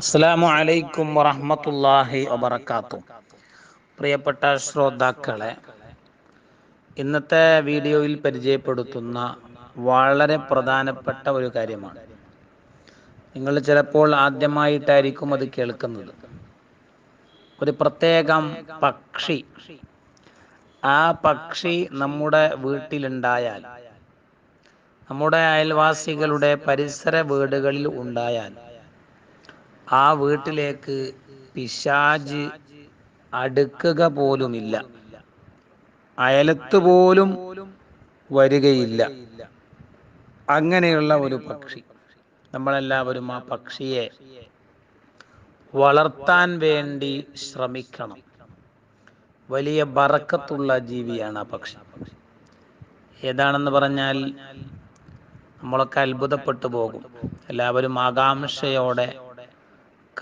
അസ്സലാമു അലൈക്കും വറഹ്മത്തുള്ളാഹി വബറകാതുഹു പ്രിയപ്പെട്ട ശ്രോതാക്കളെ ഇന്നത്തെ വീഡിയോയിൽ പരിചയപ്പെടുത്തുന്ന വളരെ പ്രധാനപ്പെട്ട ഒരു കാര്യമാണ്. നിങ്ങൾ ചിലപ്പോൾ ആദ്യമായിട്ടായിരിക്കും അത് കേൾക്കുന്നത്. ഒരു പ്രത്യേകം പക്ഷി ആ പക്ഷി നമ്മുടെ വീട്ടിലുണ്ടായാൽ നമ്മുടെ അയൽവാസികളുടെ പരിസര വീടുകളിൽ ഉണ്ടായാൽ ആ വീട്ടിലേക്ക് പിശാജ് അടുക്കുക പോലുമില്ല. അയലത്ത് പോലും വരികയില്ല. അങ്ങനെയുള്ള ഒരു പക്ഷി. നമ്മളെല്ലാവരും ആ പക്ഷിയെ വളർത്താൻ വേണ്ടി ശ്രമിക്കണം. വലിയ ബറക്കത്തുള്ള ജീവിയാണ് ആ പക്ഷി. ഏതാണെന്ന് പറഞ്ഞാൽ നമ്മളൊക്കെ അത്ഭുതപ്പെട്ടു പോകും. എല്ലാവരും ആകാംക്ഷയോടെ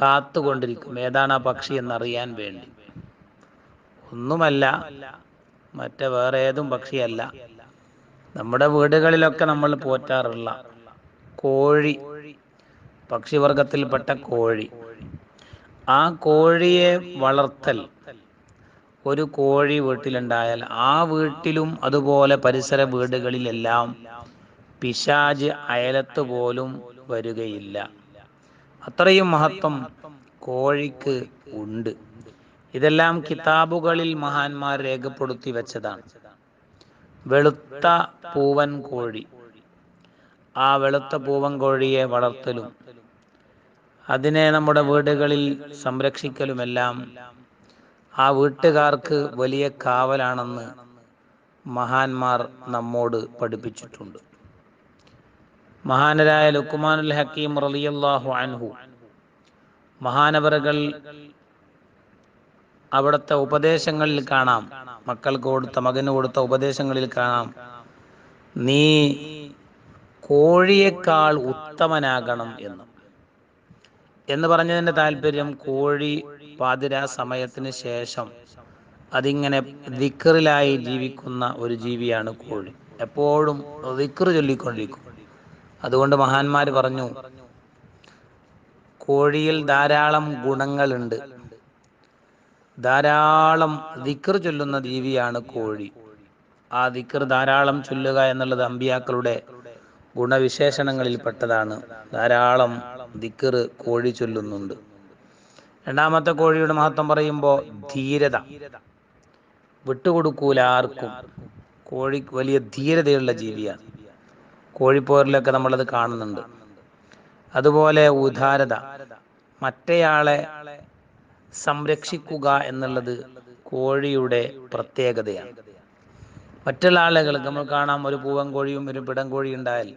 കാത്തുകൊണ്ടിരിക്കും. ഏതാണ് ആ പക്ഷി എന്നറിയാൻ വേണ്ടി. ഒന്നുമല്ല മറ്റേ വേറെ ഏതും പക്ഷിയല്ല. നമ്മുടെ വീടുകളിലൊക്കെ നമ്മൾ പോറ്റാറുള്ള കോഴി പക്ഷിവർഗത്തിൽപ്പെട്ട കോഴി. ആ കോഴിയെ വളർത്തൽ ഒരു കോഴി വീട്ടിലുണ്ടായാൽ ആ വീട്ടിലും അതുപോലെ പരിസര വീടുകളിലെല്ലാം പിശാജ് അയലത്ത് പോലും വരികയില്ല. അത്രയും മഹത്വം കോഴിക്ക് ഉണ്ട്. ഇതെല്ലാം കിതാബുകളിൽ മഹാന്മാർ രേഖപ്പെടുത്തി വെച്ചതാണ്. വെളുത്ത പൂവൻ കോഴി. ആ വെളുത്ത പൂവൻ കോഴിയെ വളർത്തലും അതിനെ നമ്മുടെ വീടുകളിൽ സംരക്ഷിക്കലുമെല്ലാം ആ വീട്ടുകാർക്ക് വലിയ കാവലാണെന്ന് മഹാന്മാർ നമ്മോട് പഠിപ്പിച്ചിട്ടുണ്ട്. മഹാനരായ ലുക്കുമാനുൽ ഹക്കീം റളിയല്ലാഹു അൻഹു. മഹാനവറുകൾ അവിടുത്തെ ഉപദേശങ്ങളിൽ കാണാം. മക്കൾക്ക് കൊടുത്ത മകന് കൊടുത്ത ഉപദേശങ്ങളിൽ കാണാം. നീ കോഴിയേക്കാൾ ഉത്തമനാകണം എന്ന്. എന്ന് പറഞ്ഞതിന്റെ താല്പര്യം കോഴി പാതിര സമയത്തിന് ശേഷം അതിങ്ങനെ ദിക്കറിലായി ജീവിക്കുന്ന ഒരു ജീവിയാണ് കോഴി. എപ്പോഴും ദിക്കറ് ചൊല്ലിക്കൊണ്ടിരിക്കും. അതുകൊണ്ട് മഹാന്മാർ പറഞ്ഞു കോഴിയിൽ ധാരാളം ഗുണങ്ങളുണ്ട്. ധാരാളം ദിക്കർ ചൊല്ലുന്ന ജീവിയാണ് കോഴി. ആ ദിക്കർ ധാരാളം ചൊല്ലുക എന്നുള്ളത് അമ്പിയാക്കളുടെ ഗുണവിശേഷണങ്ങളിൽ പെട്ടതാണ്. ധാരാളം ദിക്കർ കോഴി ചൊല്ലുന്നുണ്ട്. രണ്ടാമത്തെ കോഴിയുടെ മഹത്വം പറയുമ്പോൾ ധീരത. വിട്ടുകൊടുക്കൂല ആർക്കും. കോഴി വലിയ ധീരതയുള്ള ജീവിയാണ്. കോഴിപ്പോരിലൊക്കെ നമ്മളത് കാണുന്നുണ്ട്. അതുപോലെ ഉദാരത. മറ്റേയാളെ സംരക്ഷിക്കുക എന്നുള്ളത് കോഴിയുടെ പ്രത്യേകതയാണ്. മറ്റുള്ള ആളുകൾക്ക് നമ്മൾ കാണാം ഒരു പൂവൻ കോഴിയും ഒരു പിടം കോഴി ഉണ്ടായാൽ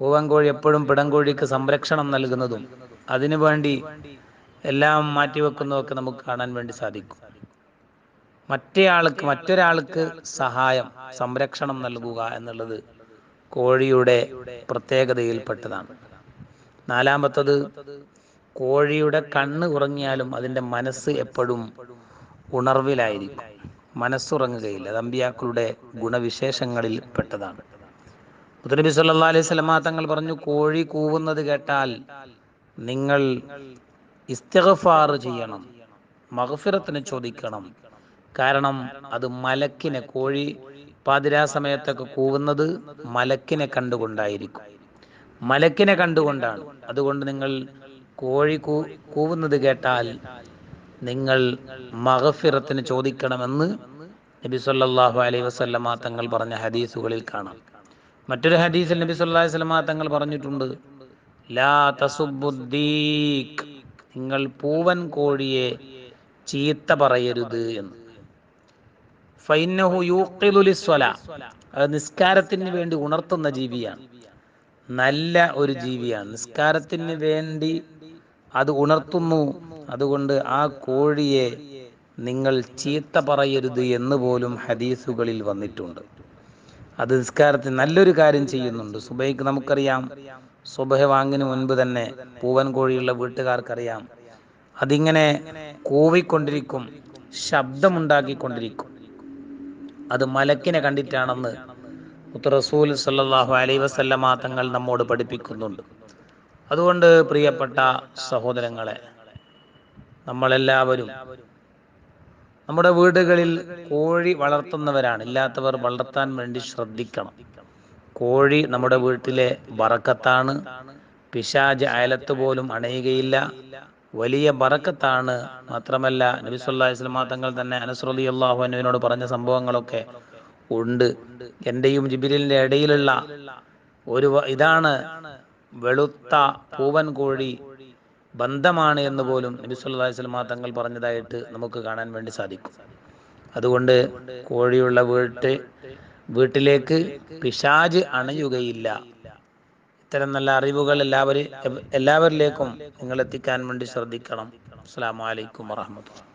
പൂവൻ കോഴി എപ്പോഴും പിടം കോഴിക്ക് സംരക്ഷണം നൽകുന്നതും അതിനുവേണ്ടി എല്ലാം മാറ്റിവെക്കുന്നതൊക്കെ നമുക്ക് കാണാൻ വേണ്ടി സാധിക്കും. മറ്റേയാൾക്ക് മറ്റൊരാൾക്ക് സഹായം സംരക്ഷണം നൽകുക എന്നുള്ളത് കോഴിയുടെ പ്രത്യേകതയിൽപ്പെട്ടതാണ്. നാലാമത്തത് കോഴിയുടെ കണ്ണ് ഉറങ്ങിയാലും അതിന്റെ മനസ്സ് എപ്പോഴും ഉണർവിലായിരിക്കും. മനസ്സുറങ്ങുകയില്ല. അത് അമ്പിയാക്കളുടെ ഗുണവിശേഷങ്ങളിൽ പെട്ടതാണ്. മുത്തനബി സല്ലാ അലൈഹി സ്വലമാ തങ്ങൾ പറഞ്ഞു കോഴി കൂവുന്നത് കേട്ടാൽ നിങ്ങൾ ഇസ്തിഗ്ഫാർ ചെയ്യണം മഹഫിറത്തിന് ചോദിക്കണം. കാരണം അത് മലക്കിനെ കോഴി പാതിരാ സമയത്തൊക്കെ കൂവുന്നത് മലക്കിനെ കണ്ടുകൊണ്ടായിരിക്കും. മലക്കിനെ കണ്ടുകൊണ്ടാണ്. അതുകൊണ്ട് നിങ്ങൾ കോഴി കൂ കൂവുന്നത് കേട്ടാൽ നിങ്ങൾ മഹഫിറത്തിന് ചോദിക്കണമെന്ന് നബി സല്ലാഹു അലൈഹി വസല്ലമ തങ്ങൾ പറഞ്ഞ ഹദീസുകളിൽ കാണാം. മറ്റൊരു ഹദീസിൽ നബി സല്ലാ അലൈഹി വസല്ലമ തങ്ങൾ പറഞ്ഞിട്ടുണ്ട് ലാ തസുബുദ്ദീഖ് നിങ്ങൾ പൂവൻ കോഴിയെ ചീത്ത പറയരുത് എന്ന്. നിസ്കാരത്തിന് വേണ്ടി ഉണർത്തുന്ന ജീവിയാണ്. നല്ല ഒരു ജീവിയാണ്. നിസ്കാരത്തിന് വേണ്ടി അത് ഉണർത്തുന്നു. അതുകൊണ്ട് ആ കോഴിയെ നിങ്ങൾ ചീത്ത പറയരുത് എന്ന് പോലും ഹദീസുകളിൽ വന്നിട്ടുണ്ട്. അത് നിസ്കാരത്തിന് നല്ലൊരു കാര്യം ചെയ്യുന്നുണ്ട്. സുബൈക്ക് നമുക്കറിയാം. സുബഹ വാങ്ങിന് മുൻപ് തന്നെ പൂവൻ കോഴിയുള്ള വീട്ടുകാർക്കറിയാം. അതിങ്ങനെ കൂവിക്കൊണ്ടിരിക്കും. ശബ്ദമുണ്ടാക്കിക്കൊണ്ടിരിക്കും. അത് മലക്കിനെ കണ്ടിട്ടാണെന്ന് റസൂൽ സല്ലല്ലാഹു അലൈഹി വസല്ലമ തങ്ങൾ നമ്മോട് പഠിപ്പിക്കുന്നുണ്ട്. അതുകൊണ്ട് പ്രിയപ്പെട്ട സഹോദരങ്ങളെ നമ്മളെല്ലാവരും നമ്മുടെ വീടുകളിൽ കോഴി വളർത്തുന്നവരാണ്. ഇല്ലാത്തവർ വളർത്താൻ വേണ്ടി ശ്രദ്ധിക്കണം. കോഴി നമ്മുടെ വീട്ടിലെ വറക്കത്താണ്. പിശാജ് അയലത്ത് പോലും അണയുകയില്ല. വലിയ ബറക്കത്താണ് മാത്രമല്ല നബി സല്ലല്ലാഹു അലൈഹി തങ്ങൾ തന്നെ അനസ് റളിയല്ലാഹു അൻഹുവിനോട് പറഞ്ഞ സംഭവങ്ങളൊക്കെ ഉണ്ട്. എന്റെയും ജിബിലിന്റെ ഇടയിലുള്ള ഒരു ഇതാണ് വെളുത്ത പൂവൻ കോഴി ബന്ധമാണ് എന്ന് പോലും നബി സല്ലല്ലാഹു അലൈഹി തങ്ങൾ പറഞ്ഞതായിട്ട് നമുക്ക് കാണാൻ വേണ്ടി സാധിക്കും. അതുകൊണ്ട് കോഴിയുള്ള വീട്ട് വീട്ടിലേക്ക് പിശാജ് അണയുകയില്ല. ഇത്തരം നല്ല അറിവുകൾ എല്ലാവരും എല്ലാവരിലേക്കും നിങ്ങൾ എത്തിക്കാൻ വേണ്ടി ശ്രദ്ധിക്കണം. അസ്സലാമു അലൈക്കും വറഹ്മത്തുള്ളാഹി